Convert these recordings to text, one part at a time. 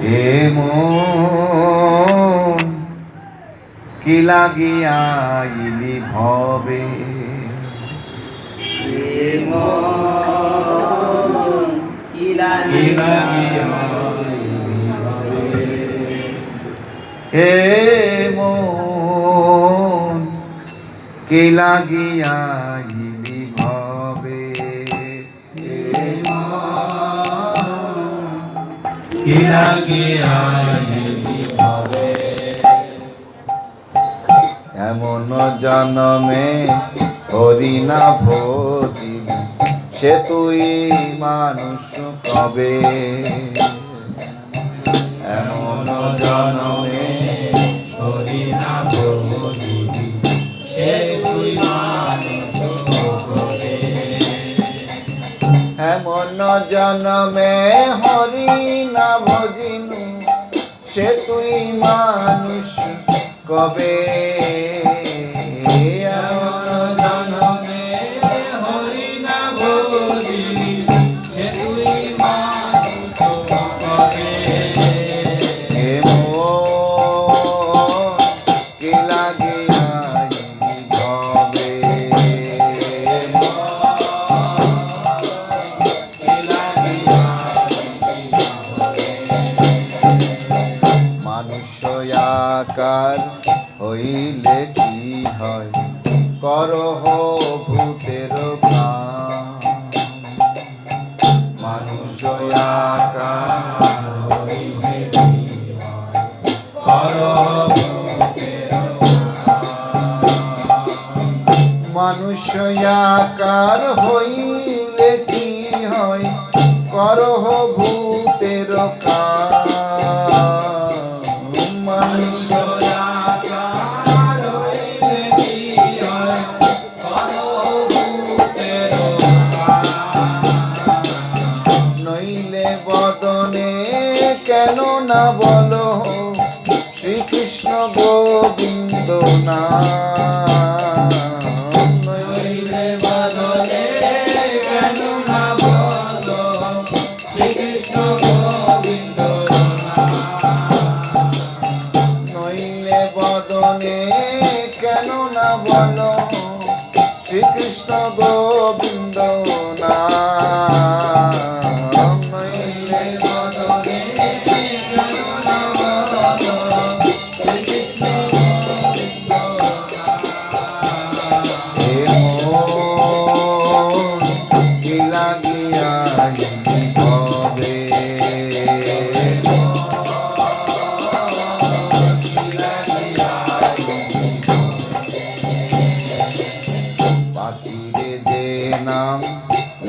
এ মন কি লাগিয়াইলি ভবে? এ মন কি লাগিয়াইলি এমন জনমে হরিণা ভোজিব সে তুই মানুষ কবে? এমন জনমে এমন হরি না ভজিনু সে তুই মানুষ কবে? জনমে হরি না আকার হইলে কি হয়? করহ ভূতের মানুষ আকার মানুষ আকার হইলে কি হয়? করহ ভূতের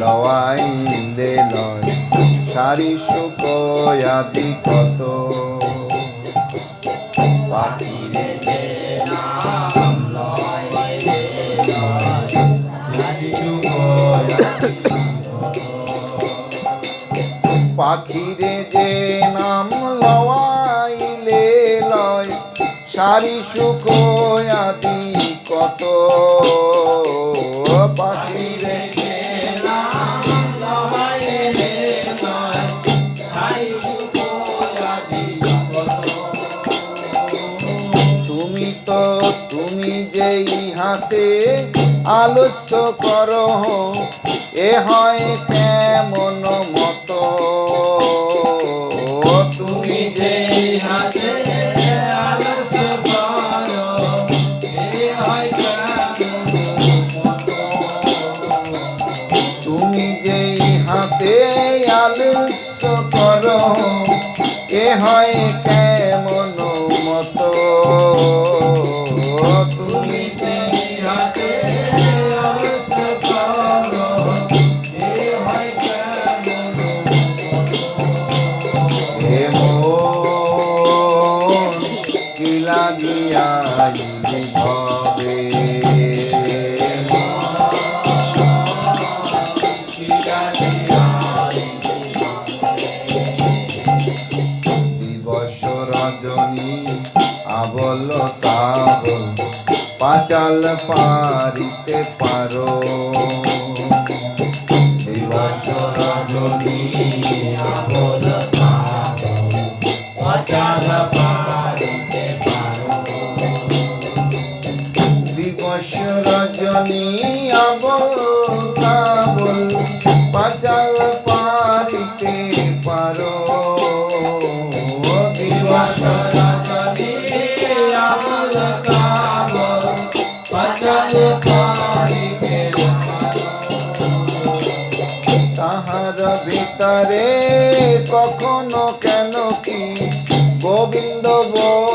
লওয়াইলে লয় সারি শুকয়াদি কত। পাখিরে যে পাখিরে যে নাম লওয়াইলে লয় সারি করো এ হয় কেমন পাচাল পারিতে পারো। ভিতরে কখনো কেন কি? গোবিন্দ বল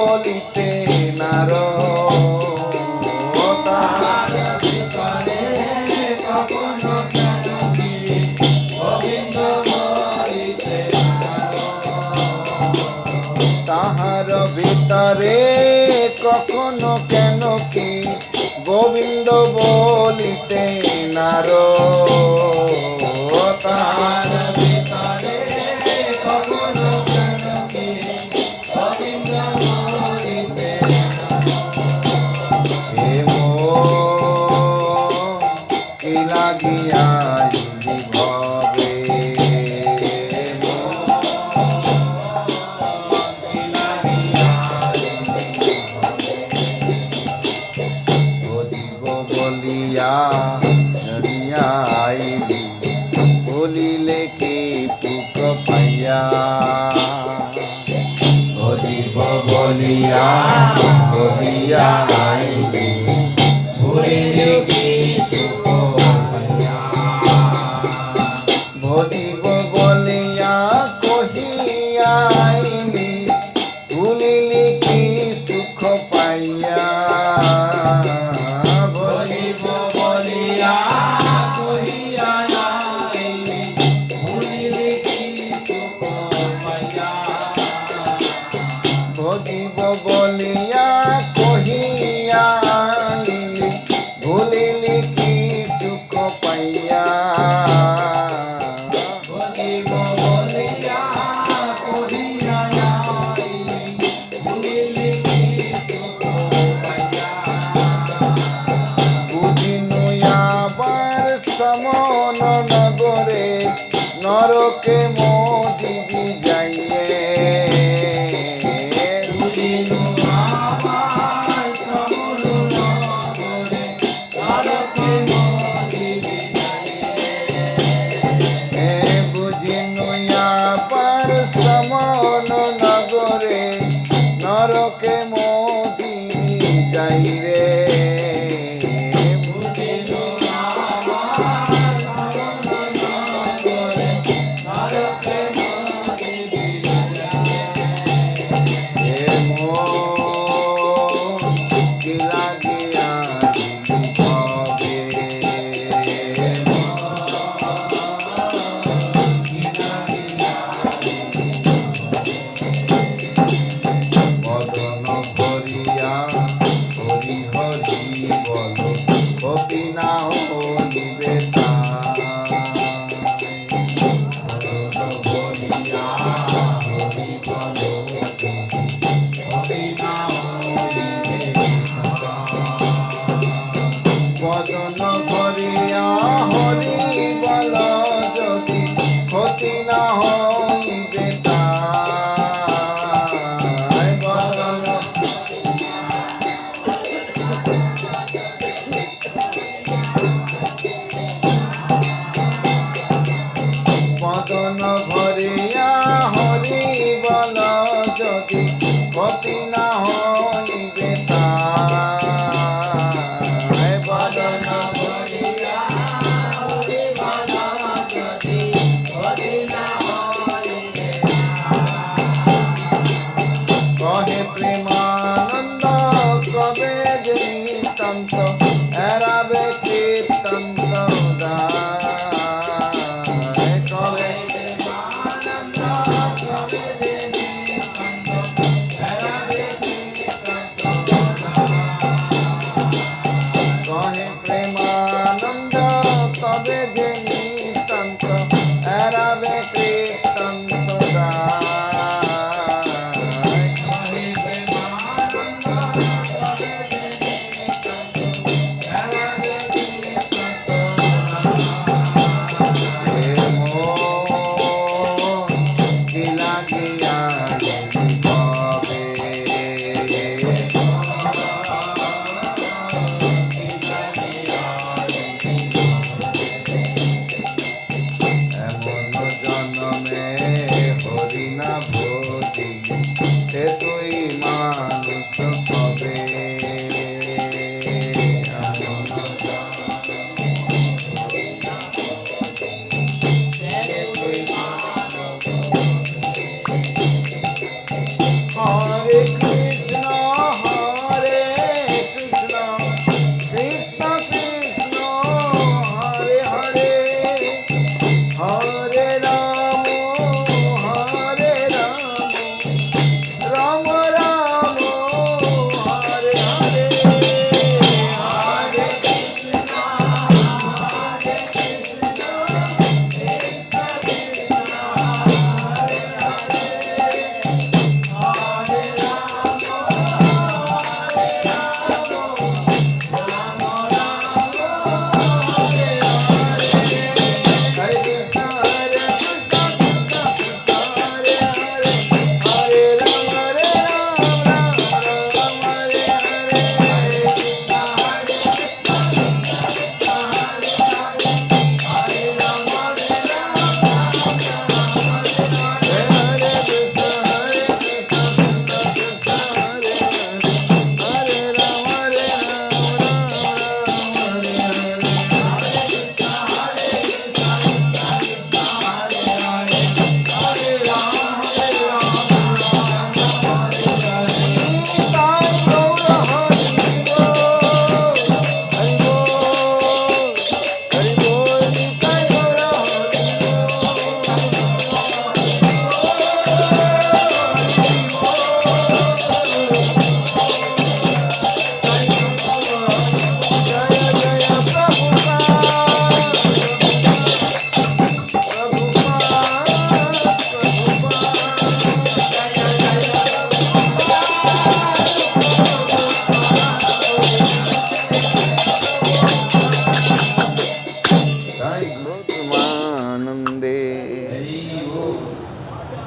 সমন নগরে নরকে মোদিবি যাইয়ে। নরকে মো